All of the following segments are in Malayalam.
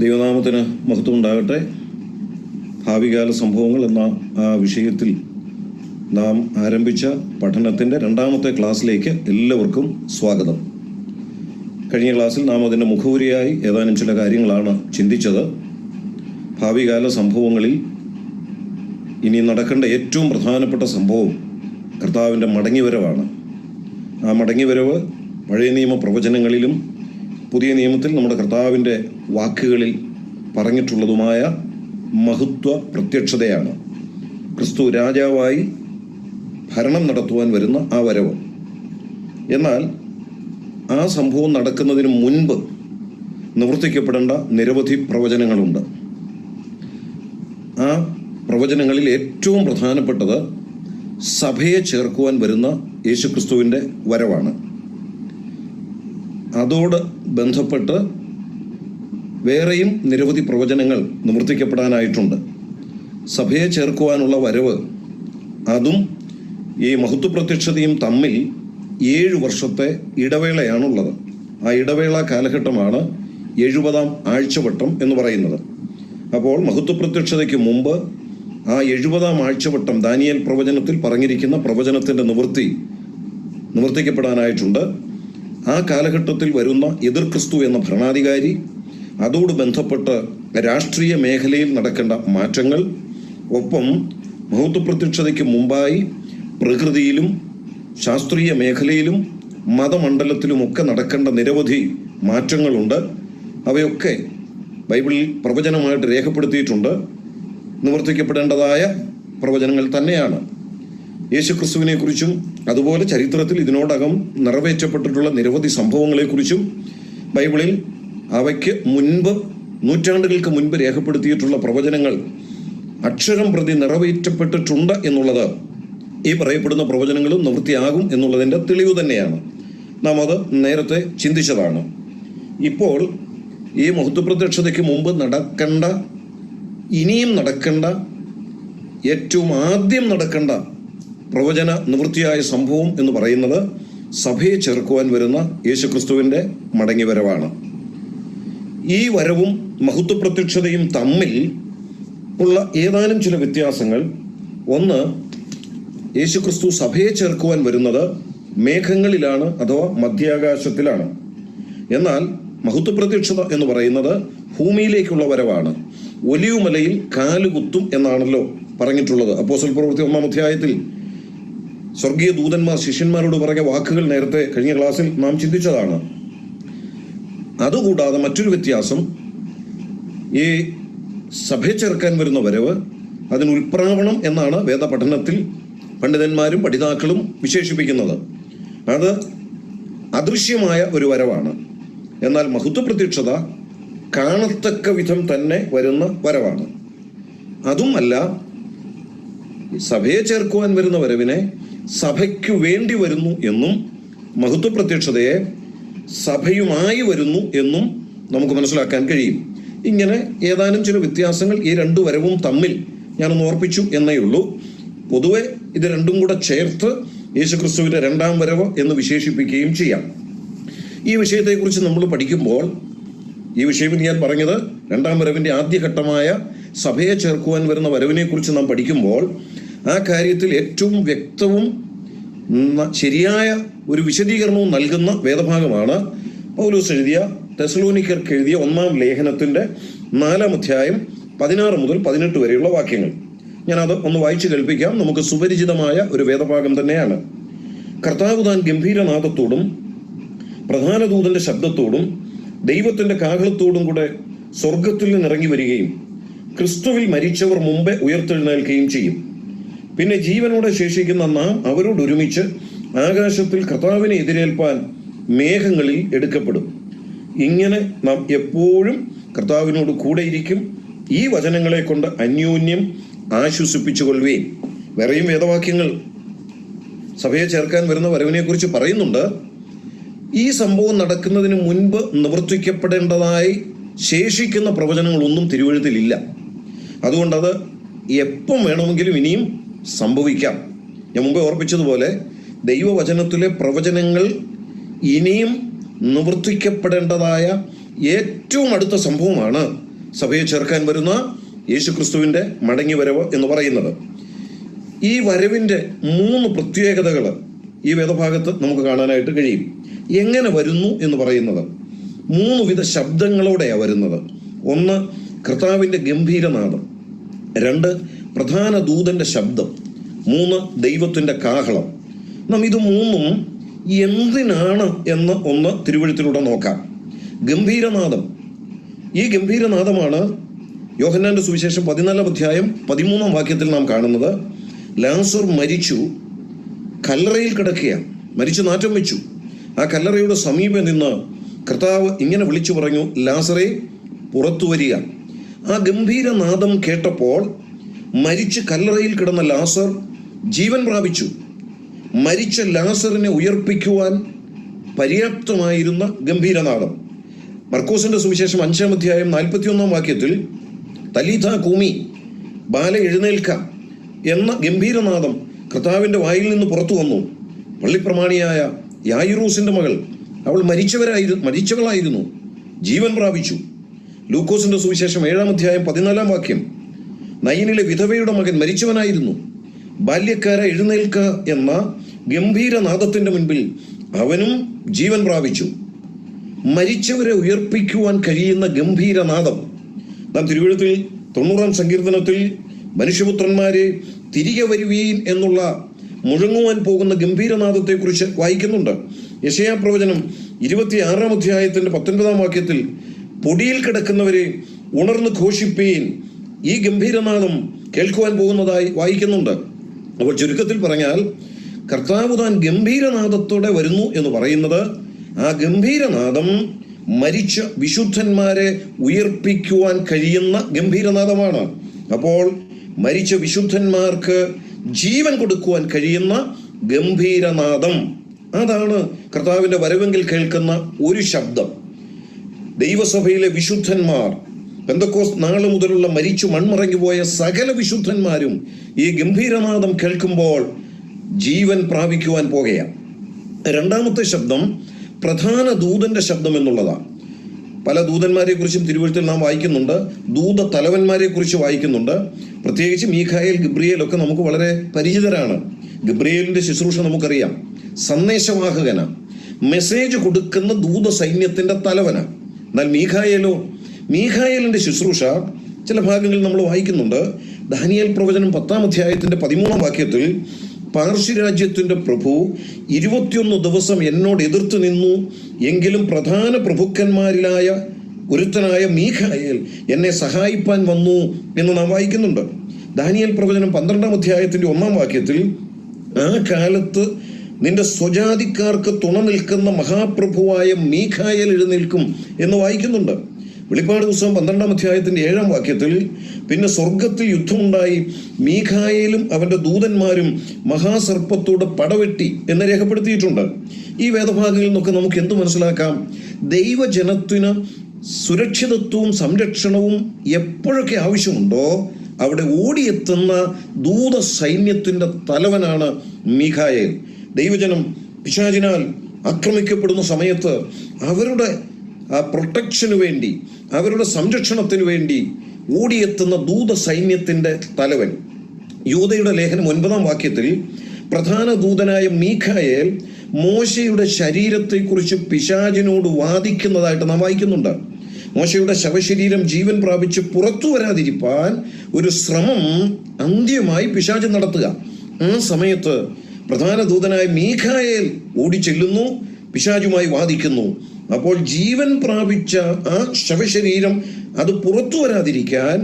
ദൈവനാമത്തിന് മഹത്വം ഉണ്ടാകട്ടെ ഭാവികാല സംഭവങ്ങൾ എന്ന ആ വിഷയത്തിൽ നാം ആരംഭിച്ച പഠനത്തിന്റെ രണ്ടാമത്തെ ക്ലാസ്സിലേക്ക് എല്ലാവർക്കും സ്വാഗതം. കഴിഞ്ഞ ക്ലാസ്സിൽ നാം അതിന്റെ മുഖവുരിയായി ഏതാനും ചില കാര്യങ്ങളാണ് ചിന്തിച്ചത്. ഭാവികാല സംഭവങ്ങളിൽ ഇനി നടക്കേണ്ട ഏറ്റവും പ്രധാനപ്പെട്ട സംഭവം കർത്താവിന്റെ മടങ്ങിവരവാണ്. ആ മടങ്ങിവരവ് പഴയ നിയമ പ്രവചനങ്ങളിലും പുതിയ നിയമത്തിൽ നമ്മുടെ കർത്താവിന്റെ വാക്കുകളിൽ പറഞ്ഞിട്ടുള്ളതുമായ മഹത്വ പ്രത്യക്ഷതയാണ്. ക്രിസ്തു രാജാവായി ഭരണം നടത്തുവാൻ വരുന്ന ആ വരവ്. എന്നാൽ ആ സംഭവം നടക്കുന്നതിന് മുൻപ് നിവർത്തിക്കപ്പെടേണ്ട നിരവധി പ്രവചനങ്ങളുണ്ട്. ആ പ്രവചനങ്ങളിൽ ഏറ്റവും പ്രധാനപ്പെട്ടത് സഭയെ ചേർക്കുവാൻ വരുന്ന യേശുക്രിസ്തുവിന്റെ വരവാണ്. അതോട് ബന്ധപ്പെട്ട് വേറെയും നിരവധി പ്രവചനങ്ങൾ നിവർത്തിക്കപ്പെടാനായിട്ടുണ്ട്. സഭയെ ചേർക്കുവാനുള്ള വരവ് അതും ഈ മഹത്വപ്രത്യക്ഷതയും തമ്മിൽ ഏഴ് വർഷത്തെ ഇടവേളയാണുള്ളത്. ആ ഇടവേള കാലഘട്ടമാണ് എഴുപതാം ആഴ്ചവട്ടം എന്ന് പറയുന്നത്. അപ്പോൾ മഹത്വപ്രത്യക്ഷതയ്ക്ക് മുമ്പ് ആ എഴുപതാം ആഴ്ചവട്ടം ദാനിയൽ പ്രവചനത്തിൽ പറഞ്ഞിരിക്കുന്ന പ്രവചനത്തിന്റെ നിവൃത്തി നിവർത്തിക്കപ്പെടാനായിട്ടുണ്ട്. ആ കാലഘട്ടത്തിൽ വരുന്ന എതിർ ക്രിസ്തു എന്ന ഭരണാധികാരി അതോട് ബന്ധപ്പെട്ട് രാഷ്ട്രീയ മേഖലയിൽ നടക്കേണ്ട മാറ്റങ്ങൾ ഒപ്പം മഹത്വപ്രത്യക്ഷതയ്ക്ക് മുമ്പായി പ്രകൃതിയിലും ശാസ്ത്രീയ മേഖലയിലും മതമണ്ഡലത്തിലുമൊക്കെ നടക്കേണ്ട നിരവധി മാറ്റങ്ങളുണ്ട്. അവയൊക്കെ ബൈബിളിൽ പ്രവചനമായിട്ട് രേഖപ്പെടുത്തിയിട്ടുണ്ട്. നിവർത്തിക്കപ്പെടേണ്ടതായ പ്രവചനങ്ങൾ തന്നെയാണ്. യേശുക്രിസ്തുവിനെ കുറിച്ചും അതുപോലെ ചരിത്രത്തിൽ ഇതിനോടകം നിറവേറ്റപ്പെട്ടിട്ടുള്ള നിരവധി സംഭവങ്ങളെക്കുറിച്ചും ബൈബിളിൽ അവയ്ക്ക് മുൻപ് നൂറ്റാണ്ടുകൾക്ക് മുൻപ് രേഖപ്പെടുത്തിയിട്ടുള്ള പ്രവചനങ്ങൾ അക്ഷരം പ്രതി നിറവേറ്റപ്പെട്ടിട്ടുണ്ട് എന്നുള്ളത് ഈ പറയപ്പെടുന്ന പ്രവചനങ്ങളും നിവൃത്തിയാകും എന്നുള്ളതിന്റെ തെളിവ് തന്നെയാണ്. നാം അത് നേരത്തെ ചിന്തിച്ചതാണ്. ഇപ്പോൾ ഈ മഹത്വപ്രത്യക്ഷതയ്ക്ക് മുമ്പ് നടക്കേണ്ട ഇനിയും നടക്കേണ്ട ഏറ്റവും ആദ്യം നടക്കേണ്ട പ്രവചന നിവൃത്തിയായ സംഭവം എന്ന് പറയുന്നത് സഭയെ ചേർക്കുവാൻ വരുന്ന യേശുക്രിസ്തുവിന്റെ മടങ്ങിവരവാണ്. ഈ വരവും മഹത്വപ്രത്യക്ഷതയും തമ്മിൽ ഉള്ള ഏതാനും ചില വ്യത്യാസങ്ങൾ. ഒന്ന് യേശുക്രിസ്തു സഭയെ ചേർക്കുവാൻ വരുന്നത് മേഘങ്ങളിലാണ് അഥവാ മധ്യാകാശത്തിലാണ്. എന്നാൽ മഹത്വപ്രത്യക്ഷത എന്ന് പറയുന്നത് ഭൂമിയിലേക്കുള്ള വരവാണ്. ഒലിയുമലയിൽ കാലുകുത്തും എന്നാണല്ലോ പറഞ്ഞിട്ടുള്ളത്. അപ്പോസൽ പ്രവൃത്തി ഒന്നാം അധ്യായത്തിൽ സ്വർഗീയ ദൂതന്മാർ ശിഷ്യന്മാരോട് പറഞ്ഞ വാക്കുകൾ നേരത്തെ കഴിഞ്ഞ ക്ലാസ്സിൽ നാം ചിന്തിച്ചതാണ്. അതുകൂടാതെ മറ്റൊരു വ്യത്യാസം ഈ സഭയെ ചേർക്കാൻ വരുന്ന വരവ് അതിന് ഉൽപ്രാവണം എന്നാണ് വേദപഠനത്തിൽ പണ്ഡിതന്മാരും പഠിതാക്കളും വിശേഷിപ്പിക്കുന്നത്. അത് അദൃശ്യമായ ഒരു വരവാണ്. എന്നാൽ മഹത്വപ്രത്യക്ഷത കാണത്തക്ക വിധം തന്നെ വരുന്ന വരവാണ്. അതുമല്ല സഭയെ ചേർക്കുവാൻ വരുന്ന വരവിനെ സഭയ്ക്കു വേണ്ടി വരുന്നു എന്നും മഹത്വപ്രത്യക്ഷതയെ സഭയുമായി വരുന്നു എന്നും നമുക്ക് മനസ്സിലാക്കാൻ കഴിയും. ഇങ്ങനെ ഏതാനും ചില വ്യത്യാസങ്ങൾ ഈ രണ്ടു വരവും തമ്മിൽ ഞാനൊന്ന് ഓർപ്പിച്ചു എന്നേ ഉള്ളൂ. പൊതുവെ ഇത് രണ്ടും കൂടെ ചേർത്ത് യേശുക്രിസ്തുവിന്റെ രണ്ടാം വരവ് എന്ന് വിശേഷിപ്പിക്കുകയും ചെയ്യാം. ഈ വിഷയത്തെക്കുറിച്ച് നമ്മൾ പഠിക്കുമ്പോൾ ഈ വിഷയം ഞാൻ പറഞ്ഞത് രണ്ടാം വരവിന്റെ ആദ്യഘട്ടമായ സഭയെ ചേർക്കുവാൻ വരുന്ന വരവിനെ കുറിച്ച് നാം പഠിക്കുമ്പോൾ ആ കാര്യത്തിൽ ഏറ്റവും വ്യക്തവും ശരിയായ ഒരു വിശദീകരണവും നൽകുന്ന വേദഭാഗമാണ് പൗലൂസ് എഴുതിയ തെസലോനിക്കർക്ക് എഴുതിയ ഒന്നാം ലേഖനത്തിന്റെ നാലാം അധ്യായം പതിനാറ് മുതൽ പതിനെട്ട് വരെയുള്ള വാക്യങ്ങൾ. ഞാനത് ഒന്ന് വായിച്ചു കേൾപ്പിക്കാം. നമുക്ക് സുപരിചിതമായ ഒരു വേദഭാഗം തന്നെയാണ്. കർത്താവ് താൻ ഗംഭീരനാഥത്തോടും പ്രധാന ദൂതന്റെ ശബ്ദത്തോടും ദൈവത്തിന്റെ കാഹളത്തോടും കൂടെ സ്വർഗത്തിൽ നിന്ന് ഇറങ്ങി വരികയും ക്രിസ്തുവിൽ മരിച്ചവർ മുമ്പേ ഉയർത്തെഴുന്നേൽക്കുകയും ചെയ്യും. പിന്നെ ജീവനോടെ ശേഷിക്കുന്ന നാം അവരോട് ഒരുമിച്ച് ആകാശത്തിൽ കർത്താവിനെ എതിരേൽപ്പാൻ മേഘങ്ങളിൽ എടുക്കപ്പെടും. ഇങ്ങനെ നാം എപ്പോഴും കർത്താവിനോട് കൂടെയിരിക്കും. ഈ വചനങ്ങളെ കൊണ്ട് അന്യോന്യം ആശ്വസിപ്പിച്ചുകൊള്ളുകയും വേറെയും വേദവാക്യങ്ങൾ സഭയെ ചേർക്കാൻ വരുന്ന വരവിനെ കുറിച്ച് പറയുന്നുണ്ട്. ഈ സംഭവം നടക്കുന്നതിന് മുൻപ് നിവർത്തിക്കപ്പെടേണ്ടതായി ശേഷിക്കുന്ന പ്രവചനങ്ങളൊന്നും തിരുവഴുത്തിലില്ല അതുകൊണ്ടത് എപ്പം വേണമെങ്കിലും ഇനിയും സംഭവിക്കാം. ഞാൻ മുമ്പേ ഓർപ്പിച്ചതുപോലെ ദൈവവചനത്തിലെ പ്രവചനങ്ങൾ ഇനിയും നിവർത്തിക്കപ്പെടേണ്ടതായ ഏറ്റവും അടുത്ത സംഭവമാണ് സഭയെ ചേർക്കാൻ വരുന്ന യേശുക്രിസ്തുവിന്റെ മടങ്ങി വരവ് എന്ന് പറയുന്നത്. ഈ വരവിന്റെ മൂന്ന് പ്രത്യേകതകൾ ഈ വേദഭാഗത്ത് നമുക്ക് കാണാനായിട്ട് കഴിയും. എങ്ങനെ വരുന്നു എന്ന് പറയുന്നത്. മൂന്ന് വിധ ശബ്ദങ്ങളോടെയാണ് വരുന്നത്. ഒന്ന് കർത്താവിന്റെ ഗംഭീരനാദം. രണ്ട് പ്രധാന ദൂതന്റെ ശബ്ദം മൂന്ന് ദൈവത്തിന്റെ കാഹളം. നാം ഇത് മൂന്നും എന്തിനാണ് എന്ന് ഒന്ന് തിരുവഴുത്തിലൂടെ നോക്കാം. ഗംഭീരനാദം. ഈ ഗംഭീരനാദമാണ് യോഹന്നാന്റെ സുവിശേഷം പതിനാലാം അധ്യായം പതിമൂന്നാം വാക്യത്തിൽ നാം കാണുന്നത്. ലാസർ മരിച്ചു കല്ലറയിൽ കിടക്കുകയാണ്. മരിച്ചു നാറ്റം വെച്ചു. ആ കല്ലറയുടെ സമീപം നിന്ന് കർത്താവ് ഇങ്ങനെ വിളിച്ചു പറഞ്ഞു ലാസറെ പുറത്തു വരിക. ആ ഗംഭീരനാദം കേട്ടപ്പോൾ മരിച്ച് കല്ലറയിൽ കിടന്ന ലാസർ ജീവൻ പ്രാപിച്ചു. മരിച്ച ലാസറിനെ ഉയർപ്പിക്കുവാൻ പര്യാപ്തമായിരുന്ന ഗംഭീരനാഥം. മർക്കോസിന്റെ സുവിശേഷം അഞ്ചാം അധ്യായം നാൽപ്പത്തിയൊന്നാം വാക്യത്തിൽ തലീഥ കൂമി ബാല എഴുന്നേൽക്ക എന്ന ഗംഭീരനാഥം കർത്താവിന്റെ വായിൽ നിന്ന് പുറത്തു വന്നു. പള്ളിപ്രമാണിയായ യായിറൂസിന്റെ മകൾ. അവൾ മരിച്ചവരായിരുന്നു മരിച്ചവളായിരുന്നു. ജീവൻ പ്രാപിച്ചു. ലൂക്കോസിന്റെ സുവിശേഷം ഏഴാം അധ്യായം പതിനാലാം വാക്യം. നയനിലെ വിധവയുടെ മകൻ മരിച്ചവനായിരുന്നു. ബാല്യക്കാര എഴുന്നേൽക്ക എന്ന ഗംഭീരനാദത്തിന്റെ മുൻപിൽ അവനും ജീവൻ പ്രാപിച്ചു. മരിച്ചവരെ ഉയർപ്പിക്കുവാൻ കഴിയുന്ന ഗംഭീരനാദം. നാം തിരുവഴുത്തിൽ തൊണ്ണൂറാം സങ്കീർത്തനത്തിൽ മനുഷ്യപുത്രന്മാരെ തിരികെ വരുവീൻ എന്നുള്ള മുഴങ്ങുവാൻ പോകുന്ന ഗംഭീരനാദത്തെക്കുറിച്ച് വായിക്കുന്നുണ്ട്. യശയാ പ്രവചനം ഇരുപത്തിയാറാം അധ്യായത്തിന്റെ പത്തൊൻപതാം വാക്യത്തിൽ പൊടിയിൽ കിടക്കുന്നവരെ ഉണർന്ന് ഘോഷിപ്പീൻ ഈ ഗംഭീരനാദം കേൾക്കുവാൻ പോകുന്നതായി വായിക്കുന്നുണ്ട്. അപ്പോൾ ചുരുക്കത്തിൽ പറഞ്ഞാൽ കർത്താവ് താൻ ഗംഭീരനാദത്തോടെ വരുന്നു എന്ന് പറയുന്നത് ആ ഗംഭീരനാദം മരിച്ച വിശുദ്ധന്മാരെ ഉയർപ്പിക്കുവാൻ കഴിയുന്ന ഗംഭീരനാദമാണ്. അപ്പോൾ മരിച്ച വിശുദ്ധന്മാർക്ക് ജീവൻ കൊടുക്കുവാൻ കഴിയുന്ന ഗംഭീരനാദം. അതാണ് കർത്താവിന്റെ വരവെങ്കിൽ കേൾക്കുന്ന ഒരു ശബ്ദം. ദൈവസഭയിലെ വിശുദ്ധന്മാർ പെന്തക്കോസ് നാൾ മുതലുള്ള മരിച്ചു മൺമറങ്ങി പോയ സകല വിശുദ്ധന്മാരും ഈ ഗംഭീരനാദം കേൾക്കുമ്പോൾ ജീവൻ പ്രാപിക്കുവാൻ പോകുകയാണ് രണ്ടാമത്തെ ശബ്ദം പ്രധാന ദൂതന്റെ ശബ്ദം എന്നുള്ളതാണ്. പല ദൂതന്മാരെ കുറിച്ചും തിരുവഴുത്തിൽ നാം വായിക്കുന്നുണ്ട്. ദൂത തലവന്മാരെ കുറിച്ച് വായിക്കുന്നുണ്ട്. പ്രത്യേകിച്ച് മീഖായൽ ഗബ്രിയേൽ ഒക്കെ നമുക്ക് വളരെ പരിചിതരാണ്. ഗബ്രിയേലിന്റെ ശുശ്രൂഷ നമുക്കറിയാം. സന്ദേശവാഹകന മെസ്സേജ് കൊടുക്കുന്ന ദൂത സൈന്യത്തിന്റെ തലവന എന്നാൽ മീഖായേലോ മീഖായേലിന്റെ ശുശ്രൂഷ ചില ഭാഗങ്ങളിൽ നമ്മൾ വായിക്കുന്നുണ്ട്. ദാനിയൽ പ്രവചനം പത്താം അധ്യായത്തിന്റെ പതിമൂന്നാം വാക്യത്തിൽ പാർശ്വരാജ്യത്തിന്റെ പ്രഭു ഇരുപത്തിയൊന്ന് ദിവസം എന്നോട് എതിർത്ത് നിന്നു. എങ്കിലും പ്രധാന പ്രഭുക്കന്മാരിലായ ഒരുത്തനായ മീഖായൽ എന്നെ സഹായിപ്പാൻ വന്നു എന്ന് നാം വായിക്കുന്നുണ്ട്. ദാനിയൽ പ്രവചനം പന്ത്രണ്ടാം അധ്യായത്തിന്റെ ഒന്നാം വാക്യത്തിൽ ആ കാലത്ത് നിന്റെ സ്വജാതിക്കാർക്ക് തുണ നിൽക്കുന്ന മഹാപ്രഭുവായ മീഖായൽ എഴുന്നേൽക്കും എന്ന് വായിക്കുന്നുണ്ട്. വെളിപ്പാട് പുസ്തകം പന്ത്രണ്ടാം അധ്യായത്തിന്റെ ഏഴാം വാക്യത്തിൽ പിന്നെ സ്വർഗത്തിൽ യുദ്ധമുണ്ടായി മീഖായേലും അവന്റെ ദൂതന്മാരും മഹാസർപ്പത്തോട് പടവെട്ടി എന്ന് രേഖപ്പെടുത്തിയിട്ടുണ്ട്. ഈ വേദഭാഗങ്ങളിൽ നിന്നൊക്കെ നമുക്ക് എന്ത് മനസ്സിലാക്കാം? ദൈവജനത്തിന് സുരക്ഷിതത്വവും സംരക്ഷണവും എപ്പോഴൊക്കെ ആവശ്യമുണ്ടോ അവിടെ ഓടിയെത്തുന്ന ദൂത സൈന്യത്തിന്റെ തലവനാണ് മീഖായേൽ. ദൈവജനം പിശാചിനാൽ ആക്രമിക്കപ്പെടുന്ന സമയത്ത് അവരുടെ പ്രൊട്ടക്ഷന് വേണ്ടി അവരുടെ സംരക്ഷണത്തിന് വേണ്ടി ഓടിയെത്തുന്ന ദൂത സൈന്യത്തിന്റെ തലവൻ. യൂതയുടെ ലേഖനം ഒൻപതാം വാക്യത്തിൽ പ്രധാന ദൂതനായ മീഖായേൽ മോശയുടെ ശരീരത്തെക്കുറിച്ച് പിശാചിനോട് വാദിക്കുന്നതായിട്ട് നാം വായിക്കുന്നുണ്ട്. മോശയുടെ ശവശരീരം ജീവൻ പ്രാപിച്ച് പുറത്തു വരാതിരിപ്പാൻ ഒരു ശ്രമം അന്ത്യമായി പിശാച് നടത്തുക. ആ സമയത്ത് പ്രധാന ദൂതനായ മീഖായേൽ ഓടിച്ചെല്ലുന്നു പിശാചുമായി വാദിക്കുന്നു. അപ്പോൾ ജീവൻ പ്രാപിച്ച ആ ശവശരീരം അത് പുറത്തു വരാതിരിക്കാൻ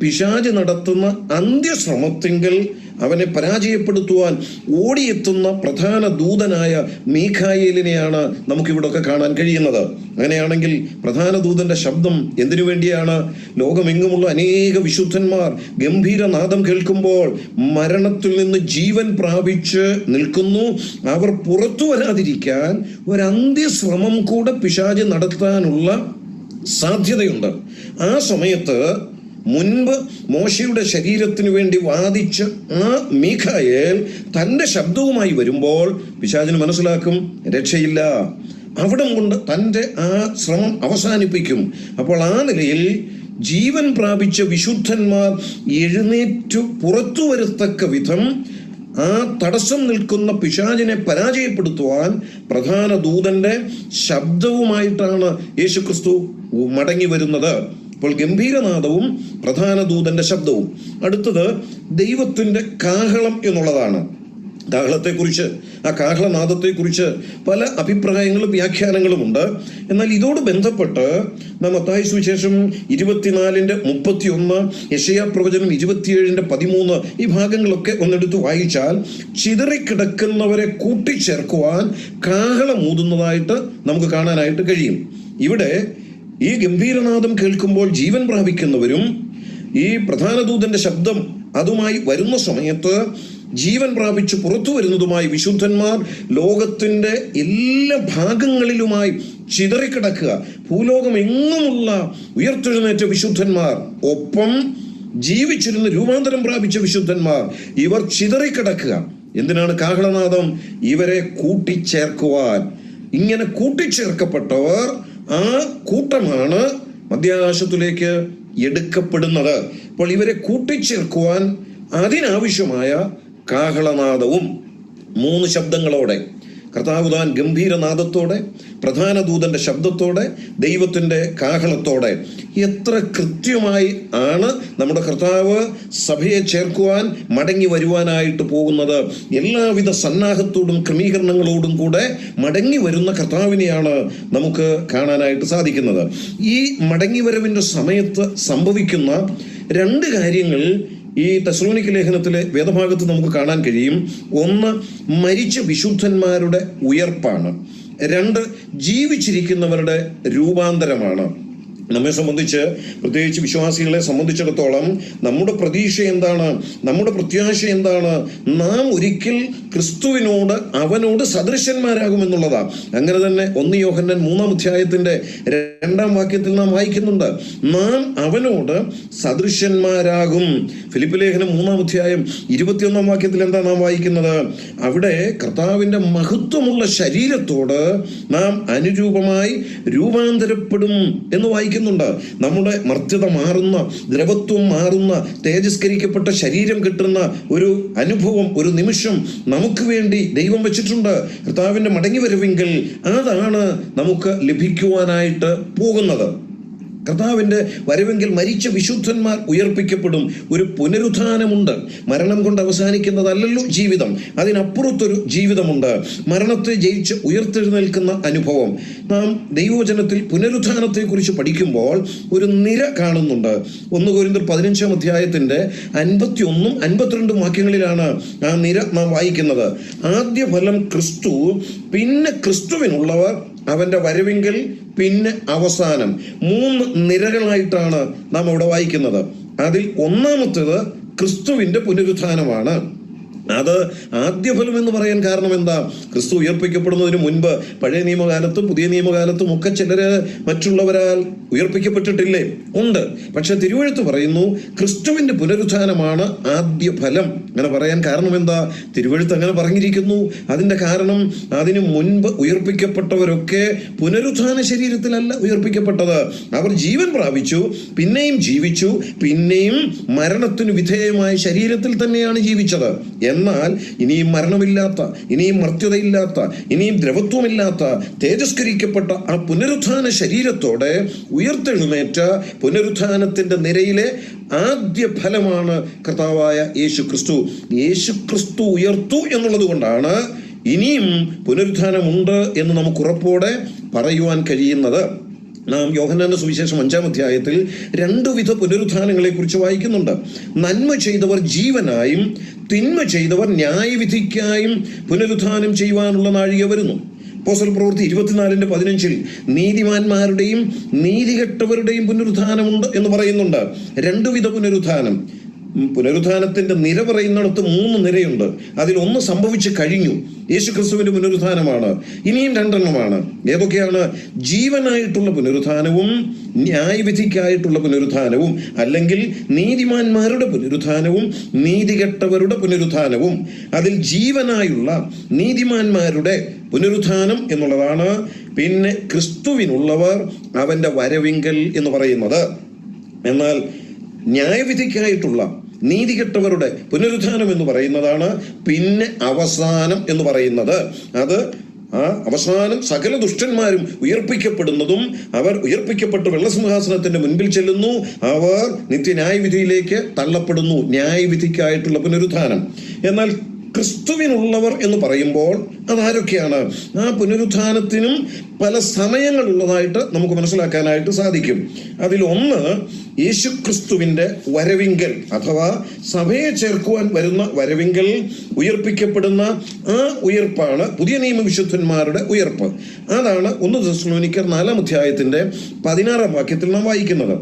പിശാജ് നടത്തുന്ന അന്ത്യശ്രമത്തിങ്കിൽ അവനെ പരാജയപ്പെടുത്തുവാൻ ഓടിയെത്തുന്ന പ്രധാന ദൂതനായ മീഖായേലിനെയാണ് നമുക്കിവിടൊക്കെ കാണാൻ കഴിയുന്നത്. അങ്ങനെയാണെങ്കിൽ പ്രധാന ദൂതന്റെ ശബ്ദം എന്തിനു വേണ്ടിയാണ്? ലോകമെങ്ങുമുള്ള അനേക വിശുദ്ധന്മാർ ഗംഭീരനാദം കേൾക്കുമ്പോൾ മരണത്തിൽ നിന്ന് ജീവൻ പ്രാപിച്ച് നിൽക്കുന്നു. അവർ പുറത്തു വരാതിരിക്കാൻ ഒരന്ത്യശ്രമം കൂടെ പിശാജ് നടത്താനുള്ള സാധ്യതയുണ്ട്. ആ സമയത്ത് മുൻപ് മോശയുടെ ശരീരത്തിന് വേണ്ടി വാദിച്ച ആ മീഖായേൽ തന്റെ ശബ്ദവുമായി വരുമ്പോൾ പിശാചിന് മനസ്സിലാക്കും രക്ഷയില്ല. അവിടം കൊണ്ട് തന്റെ ആ ശ്രമം അവസാനിപ്പിക്കും. അപ്പോൾ ആ നിലയിൽ ജീവൻ പ്രാപിച്ച വിശുദ്ധന്മാർ എഴുന്നേറ്റു പുറത്തു വരത്തക്ക വിധം ആ തടസ്സം നിൽക്കുന്ന പിശാചിനെ പരാജയപ്പെടുത്തുവാൻ പ്രധാന ദൂതന്റെ ശബ്ദവുമായിട്ടാണ് യേശുക്രിസ്തു മടങ്ങി വരുന്നത്. അപ്പോൾ ഗംഭീരനാദവും പ്രധാന ദൂതന്റെ ശബ്ദവും. അടുത്തത് ദൈവത്തിന്റെ കാഹളം എന്നുള്ളതാണ്. കാഹളത്തെക്കുറിച്ച് ആ കാഹളനാദത്തെക്കുറിച്ച് പല അഭിപ്രായങ്ങളും വ്യാഖ്യാനങ്ങളുമുണ്ട് എന്നാൽ ഇതോട് ബന്ധപ്പെട്ട് നാം മത്തായി സുവിശേഷം ഇരുപത്തിനാലിന്റെ മുപ്പത്തിയൊന്ന് യശയാ പ്രവചനം ഇരുപത്തിയേഴിന്റെ പതിമൂന്ന് ഈ ഭാഗങ്ങളൊക്കെ ഒന്നെടുത്ത് വായിച്ചാൽ ചിതറിക്കിടക്കുന്നവരെ കൂട്ടിച്ചേർക്കുവാൻ കാഹളമൂതുന്നതായിട്ട് നമുക്ക് കാണാനായിട്ട് കഴിയും. ഇവിടെ ഈ ഗംഭീരനാദം കേൾക്കുമ്പോൾ ജീവൻ പ്രാപിക്കുന്നവരും ഈ പ്രധാന ദൂതന്റെ ശബ്ദം അതുമായി വരുന്ന സമയത്ത് ജീവൻ പ്രാപിച്ച് പുറത്തു വരുന്നതുമായി വിശുദ്ധന്മാർ ലോകത്തിന്റെ എല്ലാ ഭാഗങ്ങളിലുമായി ചിതറിക്കിടക്കുക. ഭൂലോകം എങ്ങുമുള്ള ഉയർത്തെഴുന്നേറ്റ വിശുദ്ധന്മാർ ഒപ്പം ജീവിച്ചിരുന്ന് രൂപാന്തരം പ്രാപിച്ച വിശുദ്ധന്മാർ ഇവർ ചിതറിക്കിടക്കുക. എന്തിനാണ് കാഹളനാദം? ഇവരെ കൂട്ടിച്ചേർക്കുവാൻ. ഇങ്ങനെ കൂട്ടിച്ചേർക്കപ്പെട്ടവർ ആ കൂട്ടമാണ് മധ്യാകാശത്തിലേക്ക് എടുക്കപ്പെടുന്നത്. അപ്പോൾ ഇവരെ കൂട്ടിച്ചേർക്കുവാൻ അതിനാവശ്യമായ കാഹളനാദവും മൂന്ന് ശബ്ദങ്ങളോടെ കർത്താവുദാൻ ഗംഭീരനാദത്തോടെ പ്രധാന ദൂതന്റെ ശബ്ദത്തോടെ ദൈവത്തിന്റെ കാഹളത്തോടെ എത്ര കൃത്യമായി ആണ് നമ്മുടെ കർത്താവ് സഭയെ ചേർക്കുവാൻ മടങ്ങി വരുവാനായിട്ട് പോകുന്നത്. എല്ലാവിധ സന്നാഹത്തോടും ക്രമീകരണങ്ങളോടും കൂടെ മടങ്ങി വരുന്ന കർത്താവിനെയാണ് നമുക്ക് കാണാനായിട്ട് സാധിക്കുന്നത്. ഈ മടങ്ങി വരവിന്റെ സമയത്ത് സംഭവിക്കുന്ന രണ്ട് കാര്യങ്ങൾ ഈ തെസ്ലോണിക്ക് ലേഖനത്തിലെ വേദഭാഗത്ത് നമുക്ക് കാണാൻ കഴിയും. ഒന്ന് മരിച്ച വിശുദ്ധന്മാരുടെ ഉയർപ്പാണ്. രണ്ട് ജീവിച്ചിരിക്കുന്നവരുടെ രൂപാന്തരമാണ്. നമ്മെ സംബന്ധിച്ച് പ്രത്യേകിച്ച് വിശ്വാസികളെ സംബന്ധിച്ചിടത്തോളം നമ്മുടെ പ്രതീക്ഷ എന്താണ്? നമ്മുടെ പ്രത്യാശ എന്താണ്? നാം ഒരിക്കൽ ക്രിസ്തുവിനോട് അവനോട് സദൃശന്മാരാകുമെന്നുള്ളതാണ് അങ്ങനെ തന്നെ ഒന്ന് യോഹന്നൻ മൂന്നാം അധ്യായത്തിന്റെ രണ്ടാം വാക്യത്തിൽ നാം വായിക്കുന്നുണ്ട്. നാം അവനോട് സദൃശന്മാരാകും. ഫിലിപ്പ് ലേഖനം മൂന്നാം അധ്യായം ഇരുപത്തിയൊന്നാം വാക്യത്തിൽ എന്താ നാം വായിക്കുന്നത്? അവിടെ കർത്താവിന്റെ മഹത്വമുള്ള ശരീരത്തോട് നാം അനുരൂപമായി രൂപാന്തരപ്പെടും എന്ന് വായിക്കുന്നുണ്ട് നമ്മുടെ മർത്യത മാറുന്ന ദ്രവത്വം മാറുന്ന തേജസ്കരിക്കപ്പെട്ട ശരീരം കിട്ടുന്ന ഒരു അനുഭവം ഒരു നിമിഷം നമുക്ക് വേണ്ടി ദൈവം വെച്ചിട്ടുണ്ട്. കർത്താവിന്റെ മടങ്ങി വരവെങ്കിൽ അതാണ് നമുക്ക് ലഭിക്കുവാനായിട്ട് പോകുന്നത്. കർത്താവിന്റെ വരവെങ്കിൽ മരിച്ച വിശുദ്ധന്മാർ ഉയർപ്പിക്കപ്പെടും. ഒരു പുനരുത്ഥാനമുണ്ട്. മരണം കൊണ്ട് അവസാനിക്കുന്നതല്ലല്ലോ ജീവിതം. അതിനപ്പുറത്തൊരു ജീവിതമുണ്ട്. മരണത്തെ ജയിച്ച് ഉയർത്തെഴുന്നേൽക്കുന്ന അനുഭവം. നാം ദൈവവചനത്തിൽ പുനരുത്ഥാനത്തെക്കുറിച്ച് പഠിക്കുമ്പോൾ ഒരു നിര കാണുന്നുണ്ട്. ഒന്ന് കോരിന്തർ പതിനഞ്ചാം അധ്യായത്തിന്റെ അൻപത്തി ഒന്നും അൻപത്തിരണ്ടും വാക്യങ്ങളിലാണ് ആ നിര നാം വായിക്കുന്നത്. ആദ്യ ഫലം ക്രിസ്തു പിന്നെ ക്രിസ്തുവിനുള്ളവർ അവന്റെ വരുവിങ്കിൽ പിന്നെ അവസാനം. മൂന്ന് നിരകളായിട്ടാണ് നാം അവിടെ വായിക്കുന്നത്. അതിൽ ഒന്നാമത്തേത് ക്രിസ്തുവിന്റെ പുനരുത്ഥാനമാണ്. അത് ആദ്യഫലം എന്ന് പറയാൻ കാരണം എന്താ? ക്രിസ്തു ഉയർപ്പിക്കപ്പെടുന്നതിന് മുൻപ് പഴയ നിയമകാലത്തും പുതിയ നിയമകാലത്തും ഒക്കെ ചിലര് മറ്റുള്ളവരാൽ ഉയർപ്പിക്കപ്പെട്ടിട്ടില്ലേ? ഉണ്ട്. പക്ഷെ തിരുവഴുത്ത് പറയുന്നു ക്രിസ്തുവിന്റെ പുനരുത്ഥാനമാണ് ആദ്യ ഫലം. അങ്ങനെ പറയാൻ കാരണം എന്താ? തിരുവഴുത്ത് അങ്ങനെ പറഞ്ഞിരിക്കുന്നു. അതിന്റെ കാരണം അതിനു മുൻപ് ഉയർപ്പിക്കപ്പെട്ടവരൊക്കെ പുനരുത്ഥാന ശരീരത്തിലല്ല ഉയർപ്പിക്കപ്പെട്ടത്. അവർ ജീവൻ പ്രാപിച്ചു പിന്നെയും ജീവിച്ചു പിന്നെയും മരണത്തിന് വിധേയമായ ശരീരത്തിൽ തന്നെയാണ് ജീവിച്ചത്. എന്നാൽ ഇനിയും മരണമില്ലാത്ത ഇനിയും മർത്യതയില്ലാത്ത ഇനിയും ദ്രവത്വമില്ലാത്ത തേജസ്കരിക്കപ്പെട്ട ആ പുനരുത്ഥാന ശരീരത്തോടെ ഉയർത്തെഴുന്നേറ്റ പുനരുത്ഥാനത്തിന്റെ നിരയിലെ ആദ്യ ഫലമാണ് കർത്താവായ യേശു ക്രിസ്തു യേശു ക്രിസ്തു ഉയർത്തു എന്നുള്ളത് കൊണ്ടാണ് ഇനിയും പുനരുത്ഥാനമുണ്ട് എന്ന് നമുക്ക് ഉറപ്പോടെ പറയുവാൻ കഴിയുന്നത്. നാം യോഹനാന സുവിശേഷം അഞ്ചാം അധ്യായത്തിൽ രണ്ടുവിധ പുനരുത്ഥാനങ്ങളെ കുറിച്ച് വായിക്കുന്നുണ്ട്. നന്മ ചെയ്തവർ ജീവനായും തിന്മ ചെയ്തവർ ന്യായവിധിക്കായും പുനരുത്ഥാനം ചെയ്യുവാനുള്ള നാഴിക വരുന്നു. പോസ്റ്റൽ പ്രവൃത്തി ഇരുപത്തിനാലിന്റെ പതിനഞ്ചിൽ നീതിമാന്മാരുടെയും നീതികെട്ടവരുടെയും പുനരുത്ഥാനമുണ്ട് എന്ന് പറയുന്നുണ്ട്. രണ്ടുവിധ പുനരുത്ഥാനം. പുനരുത്ഥാനത്തിന്റെ നിര പറയുന്നിടത്ത് മൂന്ന് നിരയുണ്ട്. അതിൽ ഒന്ന് സംഭവിച്ചു കഴിഞ്ഞു. യേശു ക്രിസ്തുവിന്റെ പുനരുത്ഥാനമാണ്. ഇനിയും രണ്ടെണ്ണമാണ്. ഏതൊക്കെയാണ്? ജീവനായിട്ടുള്ള പുനരുത്ഥാനവും ന്യായവിധിക്കായിട്ടുള്ള പുനരുത്ഥാനവും അല്ലെങ്കിൽ നീതിമാന്മാരുടെ പുനരുത്ഥാനവും നീതികെട്ടവരുടെ പുനരുത്ഥാനവും. അതിൽ ജീവനായുള്ള നീതിമാന്മാരുടെ പുനരുത്ഥാനം എന്നുള്ളതാണ്. പിന്നെ ക്രിസ്തുവിനുള്ളവർ അവന്റെ വരവിങ്കൽ എന്ന് പറയുന്നത്. എന്നാൽ ന്യായവിധിക്കായിട്ടുള്ള നീതികെട്ടവരുടെ പുനരുദ്ധാനം എന്ന് പറയുന്നതാണ് പിന്നെ അവസാനം എന്ന് പറയുന്നത്. അത് ആ അവസാനം സകല ദുഷ്ടന്മാരും ഉയർപ്പിക്കപ്പെടുന്നതും അവർ ഉയർപ്പിക്കപ്പെട്ട് വെള്ളസിംഹാസനത്തിന്റെ മുൻപിൽ ചെല്ലുന്നു. അവർ നിത്യന്യായവിധിയിലേക്ക് തള്ളപ്പെടുന്നു. ന്യായവിധിക്കായിട്ടുള്ള പുനരുദ്ധാനം. എന്നാൽ ക്രിസ്തുവിനുള്ളവർ എന്ന് പറയുമ്പോൾ അതാരൊക്കെയാണ്? ആ പുനരുത്ഥാനത്തിനും പല സമയങ്ങളുള്ളതായിട്ട് നമുക്ക് മനസ്സിലാക്കാനായിട്ട് സാധിക്കും. അതിലൊന്ന് യേശുക്രിസ്തുവിന്റെ വരവിങ്കൽ അഥവാ സഭയെ ചേർക്കുവാൻ വരുന്ന വരവിങ്കൽ ഉയർപ്പിക്കപ്പെടുന്ന ആ ഉയർപ്പാണ് പുതിയ നിയമവിശുദ്ധന്മാരുടെ ഉയർപ്പ്. അതാണ് ഒന്ന് ദസ്ലോനിക്കർ നാലാം അധ്യായത്തിന്റെ പതിനാറാം വാക്യത്തിൽ നാം വായിക്കുന്നത്.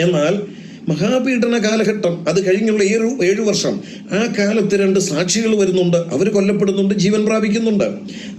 എന്നാൽ മഹാപീഡന കാലഘട്ടം അത് കഴിഞ്ഞുള്ള ഏഴു ഏഴു വർഷം ആ കാലത്ത് രണ്ട് സാക്ഷികൾ വരുന്നുണ്ട്. അവർ കൊല്ലപ്പെടുന്നുണ്ട് ജീവൻ പ്രാപിക്കുന്നുണ്ട്.